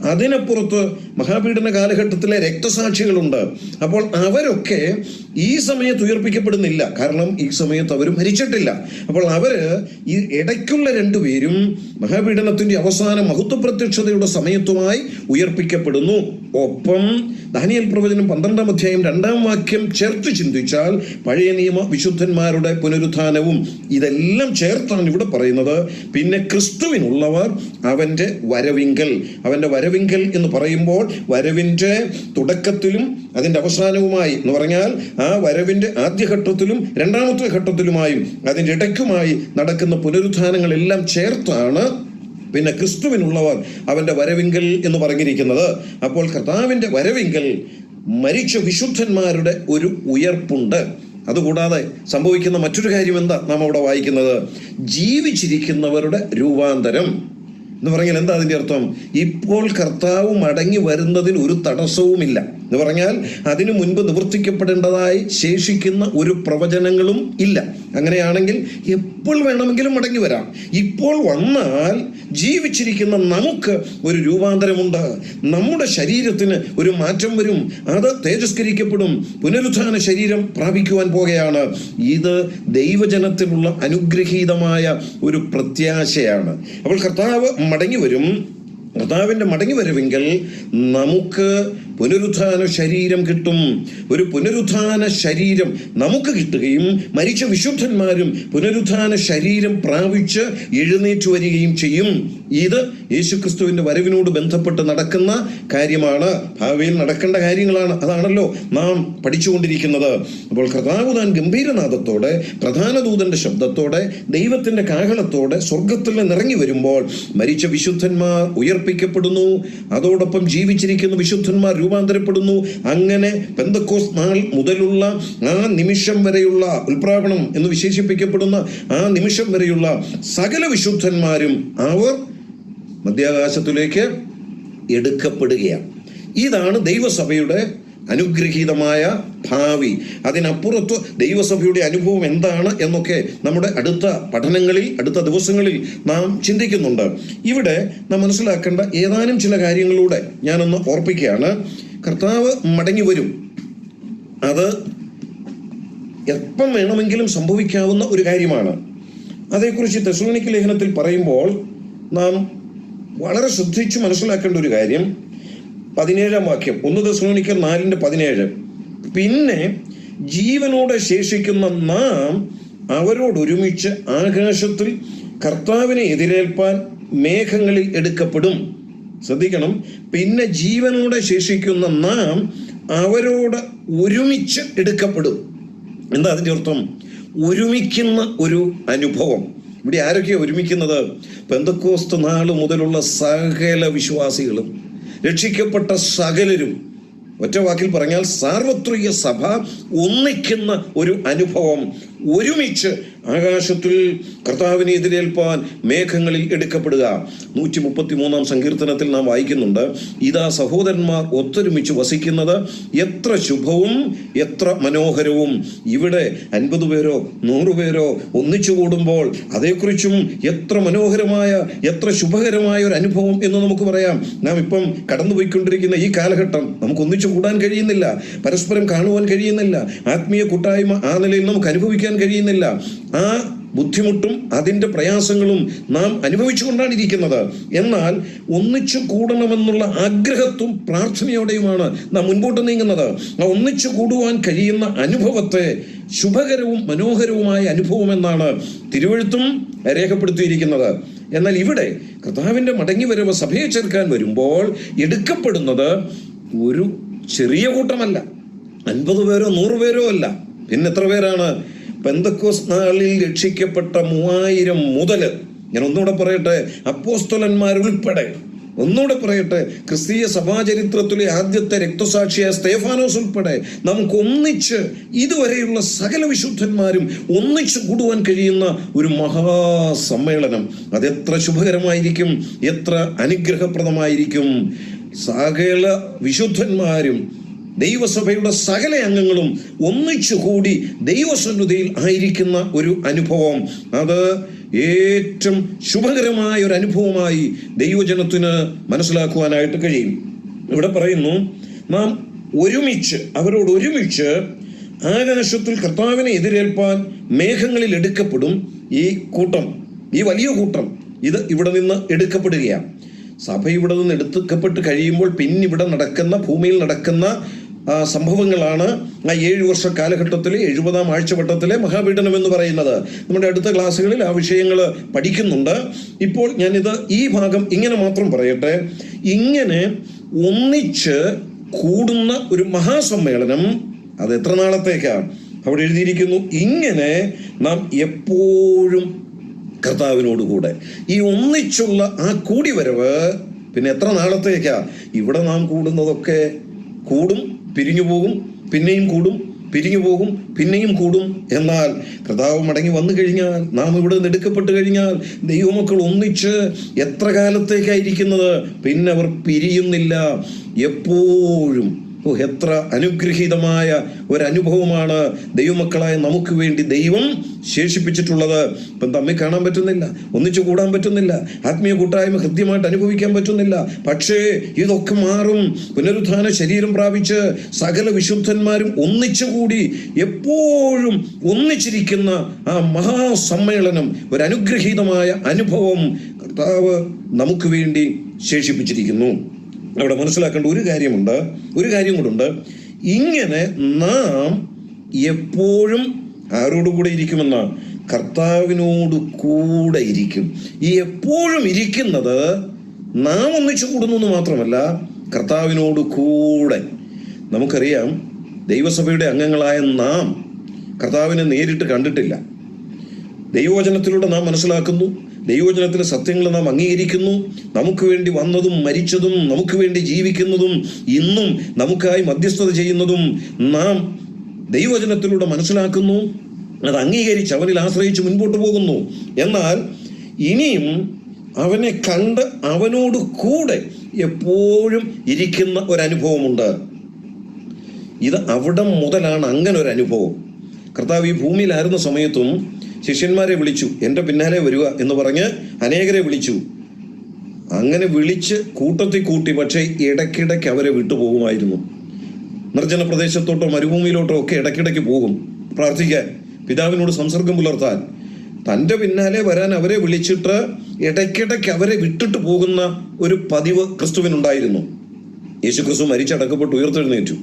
അതിനപ്പുറത്ത് മഹാപീഡന കാലഘട്ടത്തിലെ രക്തസാക്ഷികളുണ്ട്. അപ്പോൾ അവരൊക്കെ ഈ സമയത്ത് ഉയർപ്പിക്കപ്പെടുന്നില്ല. കാരണം ഈ സമയത്ത് അവർ മരിച്ചിട്ടില്ല. അപ്പോൾ അവർ ഈ ഇടയ്ക്കുള്ള രണ്ടുപേരും മഹാപീഡനത്തിന്റെ അവസാന മഹത്വപ്രത്യക്ഷതയുടെ സമയത്തുമായി ഉയർപ്പിക്കപ്പെടുന്നു. ഒപ്പം ദാനിയൽ പ്രവചനം പന്ത്രണ്ടാം അധ്യായം രണ്ടാം വാക്യം ചേർത്ത് ചിന്തിച്ചാൽ പഴയ നിയമ വിശുദ്ധന്മാരുടെ പുനരുത്ഥാനവും ഇതെല്ലാം ചേർത്താണ് ഇവിടെ പറയുന്നത്. പിന്നെ ക്രിസ്തുവിനുള്ളവർ അവന്റെ വരവിങ്കൽ അവന്റെ വരവിങ്കൽ എന്ന് പറയുമ്പോൾ വരവിന്റെ തുടക്കത്തിലും അതിന്റെ അവസാനവുമായി എന്ന് പറഞ്ഞാൽ ആ വരവിന്റെ ആദ്യഘട്ടത്തിലും രണ്ടാമത്തെ ഘട്ടത്തിലുമായും അതിന്റെ ഇടയ്ക്കുമായി നടക്കുന്ന പുനരുത്ഥാനങ്ങളെല്ലാം ചേർത്താണ് പിന്നെ ക്രിസ്തുവിനുള്ളവർ അവന്റെ വരവിങ്കൽ എന്ന് പറഞ്ഞിരിക്കുന്നത്. അപ്പോൾ കർത്താവിന്റെ വരവിങ്കൽ മരിച്ച വിശുദ്ധന്മാരുടെ ഒരു ഉയർപ്പുണ്ട്. അതുകൂടാതെ സംഭവിക്കുന്ന മറ്റൊരു കാര്യം എന്താ നാം അവിടെ വായിക്കുന്നത്? ജീവിച്ചിരിക്കുന്നവരുടെ രൂപാന്തരം. എന്ന് പറഞ്ഞാൽ എന്താ അതിന്റെ അർത്ഥം? ഇപ്പോൾ കർത്താവ് മടങ്ങി വരുന്നതിൽ ഒരു തടസ്സവുമില്ല. എന്ന് പറഞ്ഞാൽ അതിനു മുൻപ് നിവർത്തിക്കപ്പെടേണ്ടതായി ശേഷിക്കുന്ന ഒരു പ്രവചനങ്ങളും ഇല്ല. അങ്ങനെയാണെങ്കിൽ എപ്പോൾ വേണമെങ്കിലും മടങ്ങി വരാം. ഇപ്പോൾ വന്നാൽ ജീവിച്ചിരിക്കുന്ന നമുക്ക് ഒരു രൂപാന്തരമുണ്ട്. നമ്മുടെ ശരീരത്തിന് ഒരു മാറ്റം വരും. അത് തേജസ്കരിക്കപ്പെടും. പുനരുത്ഥാന ശരീരം പ്രാപിക്കുവാൻ പോകുകയാണ്. ഇത് ദൈവജനത്തിനുള്ള അനുഗ്രഹീതമായ ഒരു പ്രത്യാശയാണ്. അപ്പോൾ കർത്താവ് മടങ്ങി വരും. കർത്താവിന്റെ മടങ്ങി വരവെങ്കിൽ നമുക്ക് പുനരുത്ഥാന ശരീരം കിട്ടും. ഒരു പുനരുത്ഥാന ശരീരം നമുക്ക് കിട്ടുകയും മരിച്ച വിശുദ്ധന്മാരും പുനരുത്ഥാന ശരീരം പ്രാപിച്ച് എഴുന്നേറ്റ് വരികയും ചെയ്യും. ഇത് യേശുക്രിസ്തുവിന്റെ വരവിനോട് ബന്ധപ്പെട്ട് നടക്കുന്ന കാര്യമാണ്. ഭാവിയിൽ നടക്കേണ്ട കാര്യങ്ങളാണ്. അതാണല്ലോ നാം പഠിച്ചുകൊണ്ടിരിക്കുന്നത്. അപ്പോൾ കർത്താവ് താൻ ഗംഭീരനാഥത്തോടെ പ്രധാന ദൂതന്റെ ശബ്ദത്തോടെ ദൈവത്തിന്റെ കാഹളത്തോടെ സ്വർഗത്തിൽ നിറങ്ങി വരുമ്പോൾ മരിച്ച വിശുദ്ധന്മാർ ഉയർപ്പിക്കപ്പെടുന്നു. അതോടൊപ്പം ജീവിച്ചിരിക്കുന്ന വിശുദ്ധന്മാർ രൂപാന്തരപ്പെടുന്നു. അങ്ങനെ പെന്തക്കോസ് നാൾ മുതലുള്ള ആ നിമിഷം വരെയുള്ള ഉൽപ്രാവണം എന്ന് വിശേഷിപ്പിക്കപ്പെടുന്ന ആ നിമിഷം വരെയുള്ള സകല വിശുദ്ധന്മാരും അവർ മധ്യാകാശത്തിലേക്ക് എടുക്കപ്പെടുകയാണ്. ഇതാണ് ദൈവസഭയുടെ അനുഗ്രഹീതമായ ഭാവി. അതിനപ്പുറത്ത് ദൈവസഭയുടെ അനുഭവം എന്താണ് എന്നൊക്കെ നമ്മുടെ അടുത്ത പഠനങ്ങളിൽ അടുത്ത ദിവസങ്ങളിൽ നാം ചിന്തിക്കുന്നുണ്ട്. ഇവിടെ നാം മനസ്സിലാക്കേണ്ട ഏതാനും ചില കാര്യങ്ങളിലൂടെ ഞാനൊന്ന് ഓർപ്പിക്കുകയാണ്. കർത്താവ് മടങ്ങി വരും. അത് എപ്പം വേണമെങ്കിലും സംഭവിക്കാവുന്ന ഒരു കാര്യമാണ്. അതേക്കുറിച്ച് തെസ്ലോണിക്ക് ലേഖനത്തിൽ പറയുമ്പോൾ നാം വളരെ ശ്രദ്ധിച്ച് മനസ്സിലാക്കേണ്ട ഒരു കാര്യം. പതിനേഴാം വാക്യം. ഒന്ന് തെസ്ലോണിക്കർ നാലിന്റെ പതിനേഴ്. പിന്നെ ജീവനോടെ ശേഷിക്കുന്ന നാം അവരോടൊരുമിച്ച് ആകാശത്തിൽ കർത്താവിനെ എതിരേൽപ്പാൻ മേഘങ്ങളിൽ എടുക്കപ്പെടും. ശ്രദ്ധിക്കണം. പിന്നെ ജീവനോടെ ശേഷിക്കുന്ന നാം അവരോട് ഒരുമിച്ച് എടുക്കപ്പെടും. എന്താ അതിന്റെ അർത്ഥം? ഒരുമിക്കുന്ന ഒരു അനുഭവം. ഇവിടെ ആരൊക്കെയാണ് ഒരുമിക്കുന്നത്? പെന്തക്കോസ്ത് നാൾ മുതലുള്ള സകല വിശ്വാസികളും രക്ഷിക്കപ്പെട്ട സകലരും. ഒറ്റ വാക്കിൽ പറഞ്ഞാൽ സാർവത്രിക സഭ ഒന്നിക്കുന്ന ഒരു അനുഭവം ഒരുമിച്ച് ആകാശത്തിൽ കർത്താവിനെ എതിരേൽപ്പാൻ മേഘങ്ങളിൽ എടുക്കപ്പെടുക. നൂറ്റി മുപ്പത്തി മൂന്നാം സങ്കീർത്തനത്തിൽ നാം വായിക്കുന്നുണ്ട് ഇതാ സഹോദരന്മാർ ഒത്തൊരുമിച്ച് വസിക്കുന്നത് എത്ര ശുഭവും എത്ര മനോഹരവും. ഇവിടെ അൻപത് പേരോ നൂറ് പേരോ ഒന്നിച്ചു കൂടുമ്പോൾ അതേക്കുറിച്ചും എത്ര മനോഹരമായ എത്ര ശുഭകരമായ ഒരു അനുഭവം എന്ന് നമുക്ക് പറയാം. നാം ഇപ്പം കടന്നുപോയിക്കൊണ്ടിരിക്കുന്ന ഈ കാലഘട്ടം നമുക്ക് ഒന്നിച്ചു കൂടാൻ കഴിയുന്നില്ല. പരസ്പരം കാണുവാൻ കഴിയുന്നില്ല. ആത്മീയ കൂട്ടായ്മ ആ നിലയിൽ നമുക്ക് അനുഭവിക്കാൻ കഴിയുന്നില്ല. ആ ബുദ്ധിമുട്ടും അതിന്റെ പ്രയാസങ്ങളും നാം അനുഭവിച്ചുകൊണ്ടാണ് ഇരിക്കുന്നത് എന്നാൽ ഒന്നിച്ചു കൂടണമെന്നുള്ള ആഗ്രഹത്തും പ്രാർത്ഥനയോടെയുമാണ് നാം മുൻപോട്ട് നീങ്ങുന്നത്. ആ ഒന്നിച്ചു കൂടുവാൻ കഴിയുന്ന അനുഭവത്തെ ശുഭകരവും മനോഹരവുമായ അനുഭവം എന്നാണ് തിരുവഴുത്തും രേഖപ്പെടുത്തിയിരിക്കുന്നത്. എന്നാൽ ഇവിടെ കർത്താവിന്റെ മടങ്ങിവരവ് സഭയെ ചേർക്കാൻ വരുമ്പോൾ എടുക്കപ്പെടുന്നത് ഒരു ചെറിയ കൂട്ടമല്ല. അൻപത് പേരോ നൂറ് പേരോ അല്ല. പിന്നെ എത്ര പേരാണ്? പെന്തക്കോസ് നാളിൽ രക്ഷിക്കപ്പെട്ട മൂവായിരം മുതൽ ഞാൻ ഒന്നുകൂടെ പറയട്ടെ അപ്പോസ്തലന്മാരുൾപ്പെടെ ഒന്നുകൂടെ പറയട്ടെ ക്രിസ്തീയ സഭാചരിത്രത്തിലെ ആദ്യത്തെ രക്തസാക്ഷിയായ സ്തേഫാനോസ് ഉൾപ്പെടെ നമുക്ക് ഒന്നിച്ച് ഇതുവരെയുള്ള സകല വിശുദ്ധന്മാരും ഒന്നിച്ച് കൂടുവാൻ കഴിയുന്ന ഒരു മഹാസമ്മേളനം. അതെത്ര ശുഭകരമായിരിക്കും എത്ര അനുഗ്രഹപ്രദമായിരിക്കും. സകല വിശുദ്ധന്മാരും ദൈവസഭയുടെ സകല അംഗങ്ങളും ഒന്നിച്ചു കൂടി ദൈവസന്നിധിയിൽ ആയിരിക്കുന്ന ഒരു അനുഭവം. അത് ഏറ്റവും ശുഭകരമായ ഒരു അനുഭവമായി ദൈവജനത്തിന് മനസ്സിലാക്കുവാനായിട്ട് കഴിയും. ഇവിടെ പറയുന്നു നാം ഒരുമിച്ച് അവരോട് ഒരുമിച്ച് ആകാശത്തിൽ കർത്താവിനെ എതിരേൽപ്പാൻ മേഘങ്ങളിൽ എടുക്കപ്പെടും ഈ കൂട്ടം. ഈ വലിയ കൂട്ടം ഇത് ഇവിടെ നിന്ന് എടുക്കപ്പെടുകയാണ്. സഭ ഇവിടെ നിന്ന് എടുത്തുക്കപ്പെട്ട് കഴിയുമ്പോൾ പിന്നിവിടെ നടക്കുന്ന ഭൂമിയിൽ നടക്കുന്ന സംഭവങ്ങളാണ് ആ ഏഴു വർഷ കാലഘട്ടത്തിലെ എഴുപതാം ആഴ്ചവട്ടത്തിലെ മഹാപീഡനം എന്ന് പറയുന്നത്. നമ്മുടെ അടുത്ത ക്ലാസ്സുകളിൽ ആ വിഷയങ്ങൾ പഠിക്കുന്നുണ്ട്. ഇപ്പോൾ ഞാനിത് ഈ ഭാഗം ഇങ്ങനെ മാത്രം പറയട്ടെ. ഇങ്ങനെ ഒന്നിച്ച് കൂടുന്ന ഒരു മഹാസമ്മേളനം അത് എത്ര നാളത്തേക്കാണ് അവിടെ എഴുതിയിരിക്കുന്നു ഇങ്ങനെ നാം എപ്പോഴും കർത്താവിനോട് കൂടെ ഈ ഒന്നിച്ചുള്ള ആ കൂടിവരവ് പിന്നെ എത്ര നാളത്തേക്കാ? ഇവിടെ നാം കൂടുന്നതൊക്കെ കൂടും പിരിഞ്ഞു പോകും പിന്നെയും കൂടും പിരിഞ്ഞു പോകും പിന്നെയും കൂടും എന്നാൽ കർത്താവ് മടങ്ങി വന്നു കഴിഞ്ഞാൽ നാം ഇവിടെ നിന്ന് എടുക്കപ്പെട്ട് കഴിഞ്ഞാൽ ദൈവമക്കൾ ഒന്നിച്ച് എത്ര കാലത്തേക്കായിരിക്കുന്നത് പിന്നെ അവർ പിരിയുന്നില്ല. എപ്പോഴും എത്ര അനുഗ്രഹീതമായ ഒരനുഭവമാണ് ദൈവമക്കളായ നമുക്ക് വേണ്ടി ദൈവം ശേഷിപ്പിച്ചിട്ടുള്ളത്. ഇപ്പം തമ്മിൽ കാണാൻ പറ്റുന്നില്ല? ഒന്നിച്ചു കൂടാൻ പറ്റുന്നില്ല. ആത്മീയ കൂട്ടായ്മ ഹൃദ്യമായിട്ട് അനുഭവിക്കാൻ പറ്റുന്നില്ല. പക്ഷേ ഇതൊക്കെ മാറും. പുനരുദ്ധാന ശരീരം പ്രാപിച്ച് സകല വിശുദ്ധന്മാരും ഒന്നിച്ചു കൂടി എപ്പോഴും ഒന്നിച്ചിരിക്കുന്ന ആ മഹാസമ്മേളനം ഒരു അനുഗ്രഹീതമായ അനുഭവം കർത്താവ് നമുക്ക് വേണ്ടി ശേഷിപ്പിച്ചിരിക്കുന്നു. അവിടെ മനസ്സിലാക്കേണ്ട ഒരു കാര്യമുണ്ട് ഒരു കാര്യം കൂടുണ്ട് ഇങ്ങനെ നാം എപ്പോഴും ആരോട് കൂടെ ഇരിക്കുമെന്ന? കർത്താവിനോട് കൂടെ ഇരിക്കും. ഈ എപ്പോഴും ഇരിക്കുന്നത് നാം ഒന്നിച്ചു കൂടുന്നു എന്ന് മാത്രമല്ല കർത്താവിനോട് കൂടെ. നമുക്കറിയാം ദൈവസഭയുടെ അംഗങ്ങളായ നാം കർത്താവിനെ നേരിട്ട് കണ്ടിട്ടില്ല. ദൈവവചനത്തിലൂടെ നാം മനസ്സിലാക്കുന്നു. ദൈവവചനത്തിലെ സത്യങ്ങൾ നാം അംഗീകരിക്കുന്നു. നമുക്ക് വേണ്ടി വന്നതും മരിച്ചതും നമുക്ക് വേണ്ടി ജീവിക്കുന്നതും ഇന്നും നമുക്കായി മധ്യസ്ഥത ചെയ്യുന്നതും നാം ദൈവവചനത്തിലൂടെ മനസ്സിലാക്കുന്നു. അത് അംഗീകരിച്ച് അവനിൽ ആശ്രയിച്ച് മുൻപോട്ട് പോകുന്നു. എന്നാൽ ഇനിയും അവനെ കണ്ട് അവനോട് കൂടെ എപ്പോഴും ഇരിക്കുന്ന ഒരനുഭവമുണ്ട്. ഇത് അവിടം മുതലാണ് അങ്ങനെ ഒരു അനുഭവം കർത്താവ് ഈ ഭൂമിയിലായിരുന്ന സമയത്തും ശിഷ്യന്മാരെ വിളിച്ചു എന്റെ പിന്നാലെ വരിക എന്ന് പറഞ്ഞ് അനേകരെ വിളിച്ചു. അങ്ങനെ വിളിച്ച് കൂട്ടത്തിൽ കൂട്ടി പക്ഷേ ഇടയ്ക്കിടയ്ക്ക് അവരെ വിട്ടുപോകുമായിരുന്നു നിർജന പ്രദേശത്തോട്ടോ മരുഭൂമിയിലോട്ടോ ഒക്കെ ഇടയ്ക്കിടയ്ക്ക് പോകും. പ്രാർത്ഥിക്കാൻ പിതാവിനോട് സംസർഗം പുലർത്താൻ തന്റെ പിന്നാലെ വരാൻ അവരെ വിളിച്ചിട്ട് ഇടയ്ക്കിടയ്ക്ക് അവരെ വിട്ടിട്ട് പോകുന്ന ഒരു പതിവ് ക്രിസ്തുവിനുണ്ടായിരുന്നു. യേശു ക്രിസ്തു മരിച്ചടക്കപ്പെട്ട് ഉയർത്തെഴുന്നേറ്റു.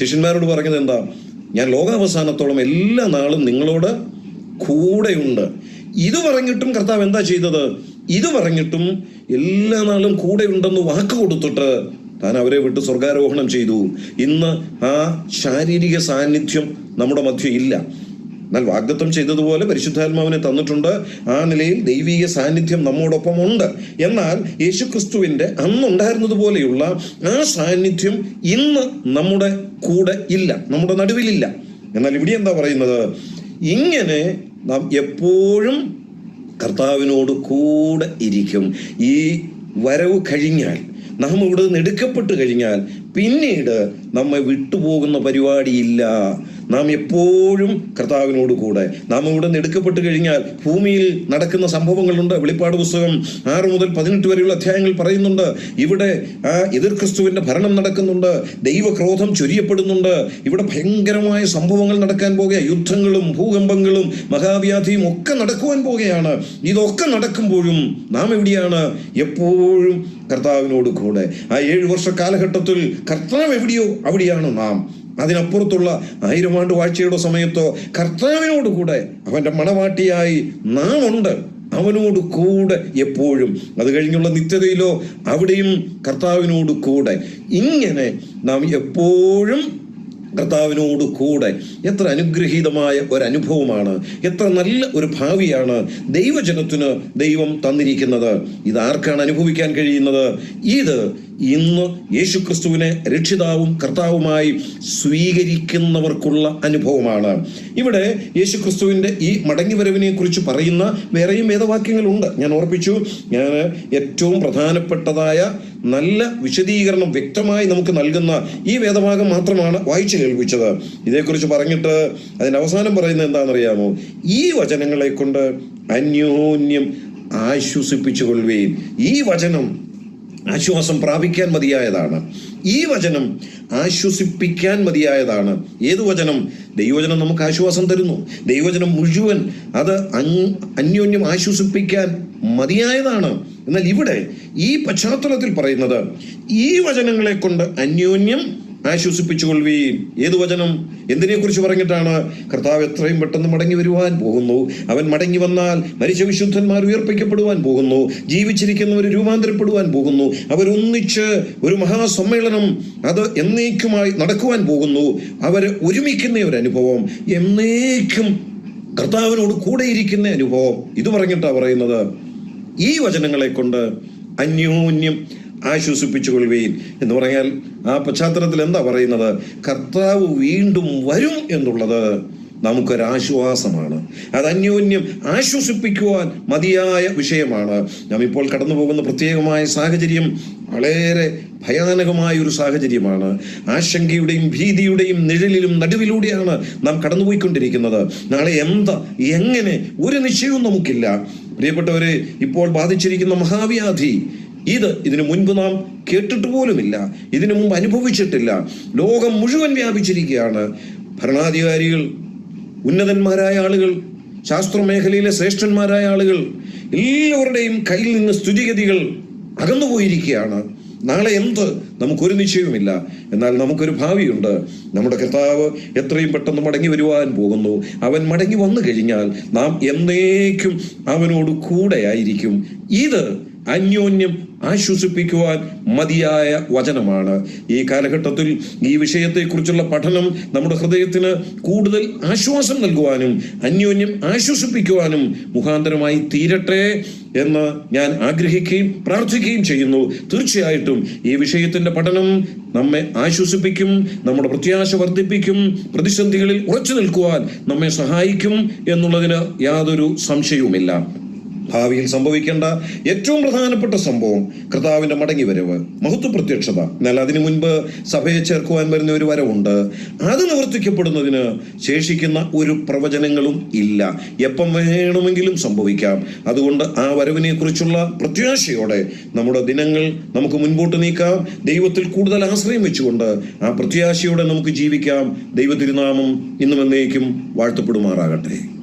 ശിഷ്യന്മാരോട് പറഞ്ഞത് എന്താ ഞാൻ ലോകാവസാനത്തോളം എല്ലാ നാളും നിങ്ങളോട് കൂടെയുണ്ട്. ഇത് പറഞ്ഞിട്ടും കർത്താവ് എന്താ ചെയ്തത്? ഇത് പറഞ്ഞിട്ടും എല്ലാ നാളും കൂടെ ഉണ്ടെന്ന് വാക്ക് കൊടുത്തിട്ട് താൻ അവരെ വിട്ട് സ്വർഗാരോഹണം ചെയ്തു. ഇന്ന് ആ ശാരീരിക സാന്നിധ്യം നമ്മുടെ മധ്യം ഇല്ല. എന്നാൽ വാഗ്ദത്വം ചെയ്തതുപോലെ പരിശുദ്ധാത്മാവിനെ തന്നിട്ടുണ്ട്. ആ നിലയിൽ ദൈവീക സാന്നിധ്യം നമ്മോടൊപ്പം ഉണ്ട്. എന്നാൽ യേശുക്രിസ്തുവിന്റെ അന്നുണ്ടായിരുന്നതുപോലെയുള്ള ആ സാന്നിധ്യം ഇന്ന് നമ്മുടെ കൂടെ ഇല്ല. നമ്മുടെ നടുവിലില്ല. എന്നാൽ ഇവിടെ എന്താ പറയുന്നത്? ഇങ്ങനെ നാം എപ്പോഴും കർത്താവിനോട് കൂടെ ഇരിക്കും. ഈ വരവ് കഴിഞ്ഞാൽ നാം ഇവിടെ നിന്ന് എടുക്കപ്പെട്ട് കഴിഞ്ഞാൽ പിന്നീട് നമ്മെ വിട്ടുപോകുന്ന പരിപാടിയില്ല. നാം എപ്പോഴും കർത്താവിനോട് കൂടെ. നാം ഇവിടെ നിന്ന് എടുക്കപ്പെട്ട് കഴിഞ്ഞാൽ ഭൂമിയിൽ നടക്കുന്ന സംഭവങ്ങളുണ്ട്. വെളിപ്പാട് പുസ്തകം ആറ് മുതൽ പതിനെട്ട് വരെയുള്ള അധ്യായങ്ങൾ പറയുന്നുണ്ട്. ഇവിടെ ആ എതിർ ക്രിസ്തുവിന്റെ ഭരണം നടക്കുന്നുണ്ട്. ദൈവക്രോധം ചൊരിയപ്പെടുന്നുണ്ട്. ഇവിടെ ഭയങ്കരമായ സംഭവങ്ങൾ നടക്കാൻ പോകുക യുദ്ധങ്ങളും ഭൂകമ്പങ്ങളും മഹാവ്യാധിയും ഒക്കെ നടക്കുവാൻ പോകുകയാണ്. ഇതൊക്കെ നടക്കുമ്പോഴും നാം എവിടെയാണ്? എപ്പോഴും കർത്താവിനോട് കൂടെ. ആ ഏഴ് വർഷ കാലഘട്ടത്തിൽ കർത്താവ് എവിടെയോ അവിടെയാണ് നാം. അതിനപ്പുറത്തുള്ള ആയിരം ആണ്ട് വാഴ്ചയുടെ സമയത്തോ കർത്താവിനോട് കൂടെ അവന്റെ മണവാട്ടിയായി നാം ഉണ്ട് അവനോട് കൂടെ എപ്പോഴും. അത് കഴിഞ്ഞുള്ള നിത്യതയിലോ അവിടെയും കർത്താവിനോട് കൂടെ. ഇങ്ങനെ നാം എപ്പോഴും കർത്താവിനോട് കൂടെ. എത്ര അനുഗ്രഹീതമായ ഒരു അനുഭവമാണ് എത്ര നല്ല ഒരു ഭാവിയാണ് ദൈവജനത്തിന് ദൈവം തന്നിരിക്കുന്നത്. ഇതാർക്കാണ് അനുഭവിക്കാൻ കഴിയുന്നത്? ഇത് ഇന്ന് യേശുക്രിസ്തുവിനെ രക്ഷിതാവും കർത്താവുമായി സ്വീകരിക്കുന്നവർക്കുള്ള അനുഭവമാണ്. ഇവിടെ യേശുക്രിസ്തുവിന്റെ ഈ മടങ്ങിവരവിനെ കുറിച്ച് പറയുന്ന വേറെയും വേദവാക്യങ്ങളുണ്ട്. ഞാൻ ഓർപ്പിച്ചു ഞാൻ ഏറ്റവും പ്രധാനപ്പെട്ടതായ നല്ല വിശദീകരണം വ്യക്തമായി നമുക്ക് നൽകുന്ന ഈ വേദഭാഗം മാത്രമാണ് വായിച്ചു കേൾപ്പിച്ചത്. ഇതേക്കുറിച്ച് പറഞ്ഞിട്ട് അതിന്റെ അവസാനം പറയുന്നത് എന്താണെന്നറിയാമോ? ഈ വചനങ്ങളെ കൊണ്ട് അന്യോന്യം ആശ്വസിപ്പിച്ചു കൊള്ളുകയും ഈ വചനം ആശ്വാസം പ്രാപിക്കാൻ മതിയായതാണ്. ഈ വചനം ആശ്വസിപ്പിക്കാൻ മതിയായതാണ്. ഏത് വചനം? ദൈവവചനം നമുക്ക് ആശ്വാസം തരുന്നു. ദൈവവചനം മുഴുവൻ അത് അന്യോന്യം ആശ്വസിപ്പിക്കാൻ മതിയായതാണ്. എന്നാൽ ഇവിടെ ഈ പശ്ചാത്തലത്തിൽ പറയുന്നത് ഈ വചനങ്ങളെ കൊണ്ട് അന്യോന്യം ആശ്വസിപ്പിച്ചുകൊള്ളുകയും ഏത് വചനം? എന്തിനെ കുറിച്ച് പറഞ്ഞിട്ടാണ്? കർത്താവ് എത്രയും പെട്ടെന്ന് മടങ്ങി വരുവാൻ പോകുന്നു. അവൻ മടങ്ങി വന്നാൽ മരിച്ച വിശുദ്ധന്മാർ ഉയർപ്പിക്കപ്പെടുവാൻ പോകുന്നു. ജീവിച്ചിരിക്കുന്നവർ രൂപാന്തരപ്പെടുവാൻ പോകുന്നു. അവരൊന്നിച്ച് ഒരു മഹാസമ്മേളനം അത് എന്നേക്കുമായി നടക്കുവാൻ പോകുന്നു. അവർ ഒരുമിക്കുന്ന ഒരു അനുഭവം എന്നേക്കും കർത്താവിനോട് കൂടെ ഇരിക്കുന്ന അനുഭവം. ഇത് പറഞ്ഞിട്ടാണ് പറയുന്നത്. ഈ വചനങ്ങളെ കൊണ്ട് അന്യോന്യം ആശ്വസിപ്പിച്ചു കൊള്ളുകയും എന്ന് പറഞ്ഞാൽ ആ പശ്ചാത്തലത്തിൽ എന്താ പറയുന്നത്? കർത്താവ് വീണ്ടും വരും എന്നുള്ളത് നമുക്കൊരാശ്വാസമാണ്. അത് അന്യോന്യം ആശ്വസിപ്പിക്കുവാൻ മതിയായ വിഷയമാണ്. നാം ഇപ്പോൾ കടന്നു പോകുന്ന പ്രത്യേകമായ സാഹചര്യം വളരെ ഭയാനകമായ ഒരു സാഹചര്യമാണ്. ആശങ്കയുടെയും ഭീതിയുടെയും നിഴലിലും നടുവിലൂടെയാണ് നാം കടന്നുപോയിക്കൊണ്ടിരിക്കുന്നത്. നാളെ എന്താ? എങ്ങനെ? ഒരു നിശ്ചയവും നമുക്കില്ല. പ്രിയപ്പെട്ടവരെ ഇപ്പോൾ ബാധിച്ചിരിക്കുന്ന മഹാവ്യാധി ഇത് ഇതിനു മുൻപ് നാം കേട്ടിട്ട് പോലുമില്ല. ഇതിനു മുമ്പ് അനുഭവിച്ചിട്ടില്ല. ലോകം മുഴുവൻ വ്യാപിച്ചിരിക്കുകയാണ്. ഭരണാധികാരികൾ ഉന്നതന്മാരായ ആളുകൾ ശാസ്ത്ര മേഖലയിലെ ശ്രേഷ്ഠന്മാരായ ആളുകൾ എല്ലാവരുടെയും കയ്യിൽ നിന്ന് സ്ഥിതിഗതികൾ അകന്നുപോയിരിക്കുകയാണ്. നാളെ എന്ത് നമുക്കൊരു നിശ്ചയവുമില്ല. എന്നാൽ നമുക്കൊരു ഭാവിയുണ്ട്. നമ്മുടെ കർത്താവ് എത്രയും പെട്ടെന്ന് മടങ്ങി വരുവാൻ പോകുന്നു. അവൻ മടങ്ങി വന്നു കഴിഞ്ഞാൽ നാം എന്നേക്കും അവനോട് കൂടെയായിരിക്കും. ഇത് അന്യോന്യം ആശ്വസിപ്പിക്കുവാൻ മതിയായ വചനമാണ്. ഈ കാലഘട്ടത്തിൽ ഈ വിഷയത്തെക്കുറിച്ചുള്ള പഠനം നമ്മുടെ ഹൃദയത്തിന് കൂടുതൽ ആശ്വാസം നൽകുവാനും അന്യോന്യം ആശ്വസിപ്പിക്കുവാനും മുഖാന്തരമായി തീരട്ടെ എന്ന് ഞാൻ ആഗ്രഹിക്കുകയും പ്രാർത്ഥിക്കുകയും ചെയ്യുന്നു. തീർച്ചയായിട്ടും ഈ വിഷയത്തിന്റെ പഠനം നമ്മെ ആശ്വസിപ്പിക്കും നമ്മുടെ പ്രത്യാശ വർദ്ധിപ്പിക്കും പ്രതിസന്ധികളിൽ ഉറച്ചു നിൽക്കുവാൻ നമ്മെ സഹായിക്കും എന്നുള്ളതിന് യാതൊരു സംശയവുമില്ല. ഭാവിയിൽ സംഭവിക്കേണ്ട ഏറ്റവും പ്രധാനപ്പെട്ട സംഭവം കർത്താവിന്റെ മടങ്ങി വരവ് മഹത്വ പ്രത്യക്ഷത എന്നാൽ അതിനു മുൻപ് സഭയെ ചേർക്കുവാൻ വരുന്ന ഒരു വരവുണ്ട്. അത് നിവർത്തിക്കപ്പെടുന്നതിന് ശേഷിക്കുന്ന ഒരു പ്രവചനങ്ങളും ഇല്ല. എപ്പം വേണമെങ്കിലും സംഭവിക്കാം. അതുകൊണ്ട് ആ വരവിനെ കുറിച്ചുള്ള പ്രത്യാശയോടെ നമ്മുടെ ദിനങ്ങൾ നമുക്ക് മുൻപോട്ട് നീക്കാം. ദൈവത്തിൽ കൂടുതൽ ആശ്രയം വെച്ചുകൊണ്ട് ആ പ്രത്യാശയോടെ നമുക്ക് ജീവിക്കാം. ദൈവ തിരുനാമം ഇന്നും എന്നേക്കും വാഴ്ത്തപ്പെടുമാറാകട്ടെ.